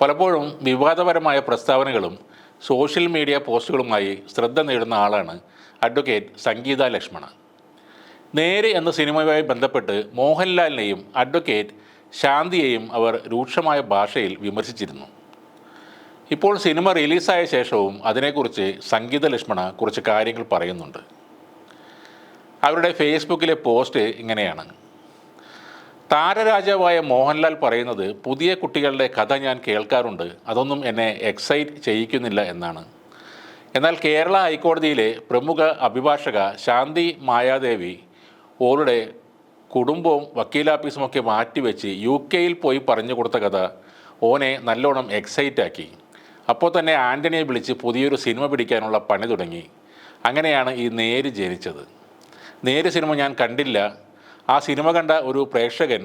പലപ്പോഴും വിവാദപരമായ പ്രസ്താവനകളും സോഷ്യൽ മീഡിയ പോസ്റ്റുകളുമായി ശ്രദ്ധ നേടുന്ന ആളാണ് അഡ്വക്കേറ്റ് സംഗീത ലക്ഷ്മണ. നേര് എന്ന സിനിമയുമായി ബന്ധപ്പെട്ട് മോഹൻലാലിനെയും അഡ്വക്കേറ്റ് ശാന്തിയെയും അവർ രൂക്ഷമായ ഭാഷയിൽ വിമർശിച്ചിരുന്നു. ഇപ്പോൾ സിനിമ റിലീസായ ശേഷവും അതിനെക്കുറിച്ച് സംഗീത ലക്ഷ്മണ കുറച്ച് കാര്യങ്ങൾ പറയുന്നുണ്ട്. അവരുടെ ഫേസ്ബുക്കിലെ പോസ്റ്റ് ഇങ്ങനെയാണ്. താരരാജാവായ മോഹൻലാൽ പറയുന്നത് പുതിയ കുട്ടികളുടെ കഥ ഞാൻ കേൾക്കാറുണ്ട്. അതൊന്നും എന്നെ എക്സൈറ്റ് ചെയ്യിക്കുന്നില്ല എന്നാണ്. എന്നാൽ കേരള ഹൈക്കോടതിയിലെ പ്രമുഖ അഭിഭാഷക ശാന്തി മായാദേവി ഓളുടെ കുടുംബവും വക്കീലാഫീസുമൊക്കെ മാറ്റിവെച്ച് യു കെയിൽ പോയി പറഞ്ഞു കൊടുത്ത കഥ ഓനെ നല്ലോണം എക്സൈറ്റ് ആക്കി. അപ്പോൾ തന്നെ ആന്റണിയെ വിളിച്ച് പുതിയൊരു സിനിമ പിടിക്കാനുള്ള പണി തുടങ്ങി. അങ്ങനെയാണ് ഈ നേര് ജനിച്ചത്. നേര് സിനിമ ഞാൻ കണ്ടില്ല. ആ സിനിമ കണ്ട ഒരു പ്രേക്ഷകൻ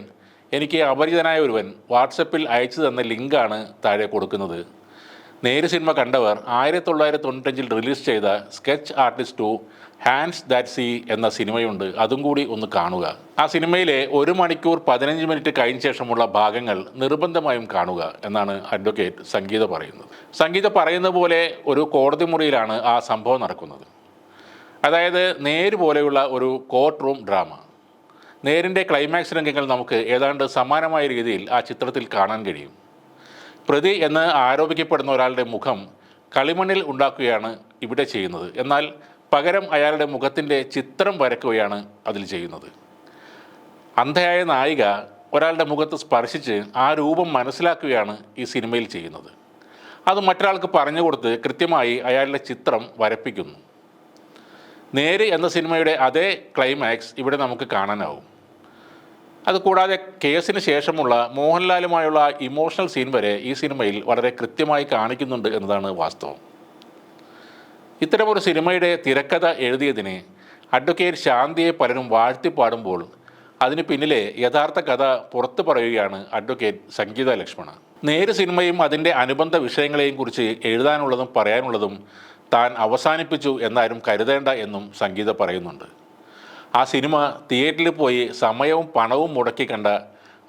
എനിക്ക് അപരിചിതനായ ഒരുവൻ വാട്സപ്പിൽ അയച്ചു തന്ന ലിങ്കാണ് താഴെ കൊടുക്കുന്നത്. നേര് സിനിമ കണ്ടവർ ആയിരത്തി തൊള്ളായിരത്തി തൊണ്ണൂറ്റഞ്ചിൽ റിലീസ് ചെയ്ത sketch artist two hands that see എന്ന സിനിമയുണ്ട്. അതും കൂടി ഒന്ന് കാണുക. ആ സിനിമയിലെ ഒരു മണിക്കൂർ പതിനഞ്ച് മിനിറ്റ് കഴിഞ്ഞ ശേഷമുള്ള ഭാഗങ്ങൾ നിർബന്ധമായും കാണുക എന്നാണ് അഡ്വക്കേറ്റ് സംഗീത പറയുന്നത്. സംഗീത പറയുന്ന പോലെ ഒരു കോടതി മുറിയിലാണ് ആ സംഭവം നടക്കുന്നത്. അതായത് നേര് പോലെയുള്ള ഒരു കോർട്ട് റൂം ഡ്രാമ നേരിന്റെ ക്ലൈമാക്സ് രംഗങ്ങൾ നമുക്ക് ഏതാണ്ട് സമാനമായ രീതിയിൽ ആ ചിത്രത്തിൽ കാണാൻ കഴിയും. പ്രതി എന്ന് ആരോപിക്കപ്പെടുന്ന ഒരാളുടെ മുഖം കളിമണ്ണിൽ ഉണ്ടാക്കുകയാണ് ഇവിടെ ചെയ്യുന്നത്. എന്നാൽ പകരം അയാളുടെ മുഖത്തിന്റെ ചിത്രം വരക്കുകയാണ് അതിൽ ചെയ്യുന്നത്. അന്ധയായ നായിക ഒരാളുടെ മുഖത്ത് സ്പർശിച്ച് ആ രൂപം മനസ്സിലാക്കുകയാണ് ഈ സിനിമയിൽ ചെയ്യുന്നത്. അത് മറ്റൊരാൾക്ക് പറഞ്ഞു കൊടുത്ത് കൃത്യമായി അയാളുടെ ചിത്രം വരപ്പിക്കുന്നു. നേര് എന്ന സിനിമയുടെ അതേ ക്ലൈമാക്സ് ഇവിടെ നമുക്ക് കാണാനാവും. അതുകൂടാതെ കേസിന് ശേഷമുള്ള മോഹൻലാലുമായുള്ള ഇമോഷണൽ സീൻ വരെ ഈ സിനിമയിൽ വളരെ കൃത്യമായി കാണിക്കുന്നുണ്ട് എന്നതാണ് വാസ്തവം. ഇത്തരമൊരു സിനിമയുടെ തിരക്കഥ എഴുതിയതിന് അഡ്വക്കേറ്റ് ശാന്തിയെ പലരും വാഴ്ത്തിപ്പാടുമ്പോൾ അതിന് പിന്നിലെ യഥാർത്ഥ കഥ പുറത്തു പറയുകയാണ് അഡ്വക്കേറ്റ് സംഗീത ലക്ഷ്മണ. നേര് സിനിമയും അതിന്റെ അനുബന്ധ വിഷയങ്ങളെയും കുറിച്ച് എഴുതാനുള്ളതും പറയാനുള്ളതും താൻ അവസാനിപ്പിച്ചു എന്നാരും കരുതേണ്ട എന്നും സംഗീത പറയുന്നുണ്ട്. ആ സിനിമ തിയേറ്ററിൽ പോയി സമയവും പണവും മുടക്കി കണ്ട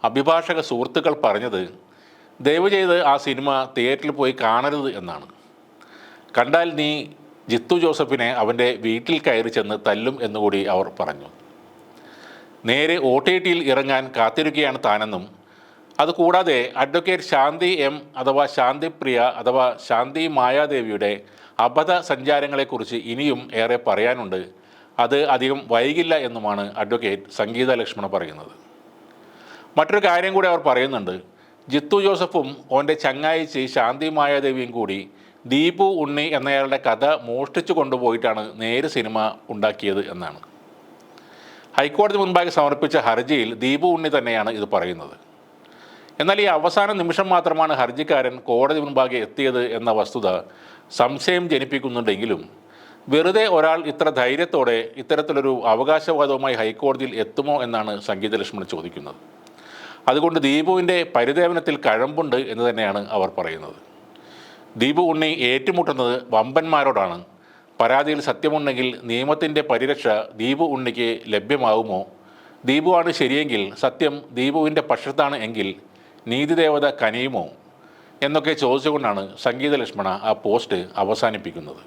അഭിഭാഷക സുഹൃത്തുക്കൾ പറഞ്ഞത് ദയവ് ചെയ്ത് ആ സിനിമ തിയേറ്ററിൽ പോയി കാണരുത് എന്നാണ്. കണ്ടാൽ നീ ജിത്തു ജോസഫിനെ അവന്റെ വീട്ടിൽ കയറി ചെന്ന് തല്ലും എന്നുകൂടി അവർ പറഞ്ഞു. നേരെ ഒ ടി ടിയിൽ ഇറങ്ങാൻ കാത്തിരിക്കുകയാണ് താനെന്നും അതുകൂടാതെ അഡ്വക്കേറ്റ് ശാന്തി എം അഥവാ ശാന്തിപ്രിയ അഥവാ ശാന്തി മായാദേവിയുടെ അബദ്ധ സഞ്ചാരങ്ങളെക്കുറിച്ച് ഇനിയും ഏറെ പറയാനുണ്ട്. അത് അധികം വൈകില്ല എന്നുമാണ് അഡ്വക്കേറ്റ് സംഗീത ലക്ഷ്മണ പറയുന്നത്. മറ്റൊരു കാര്യം കൂടി അവർ പറയുന്നുണ്ട്. ജിത്തു ജോസഫും ഓന്റെ ചങ്ങായിച്ചി ശാന്തി മായാദേവിയും കൂടി ദീപു ഉണ്ണി എന്നയാളുടെ കഥ മോഷ്ടിച്ചു കൊണ്ടുപോയിട്ടാണ് നേര് സിനിമ ഉണ്ടാക്കിയത് എന്നാണ്. ഹൈക്കോടതി മുൻപാകെ സമർപ്പിച്ച ഹർജിയിൽ ദീപു ഉണ്ണി തന്നെയാണ് ഇത് പറയുന്നത്. എന്നാൽ ഈ അവസാന നിമിഷം മാത്രമാണ് ഹർജിക്കാരൻ കോടതി മുൻപാകെ എത്തിയത് എന്ന വസ്തുത സംശയം ജനിപ്പിക്കുന്നുണ്ടെങ്കിലും വെറുതെ ഒരാൾ ഇത്ര ധൈര്യത്തോടെ ഇത്തരത്തിലൊരു അവകാശവാദവുമായി ഹൈക്കോടതിയിൽ എത്തുമോ എന്നാണ് സംഗീത ലക്ഷ്മൺ ചോദിക്കുന്നത്. അതുകൊണ്ട് ദീപുവിന്റെ പരിദേവനത്തിൽ കഴമ്പുണ്ട് എന്ന് തന്നെയാണ് അവർ പറയുന്നത്. ദീപു ഉണ്ണി ഏറ്റുമുട്ടുന്നത് വമ്പന്മാരോടാണ്. പരാതിയിൽ സത്യമുണ്ടെങ്കിൽ നിയമത്തിന്റെ പരിരക്ഷ ദീപു ഉണ്ണിക്ക് ലഭ്യമാവുമോ? ദീപുവാണ് ശരിയെങ്കിൽ സത്യം ദീപുവിന്റെ പക്ഷത്താണ് എങ്കിൽ നീതിദേവത കനിയുമോ എന്നൊക്കെ ചോദിച്ചുകൊണ്ടാണ് സംഗീത ലക്ഷ്മണ ആ പോസ്റ്റ് അവസാനിപ്പിക്കുന്നത്.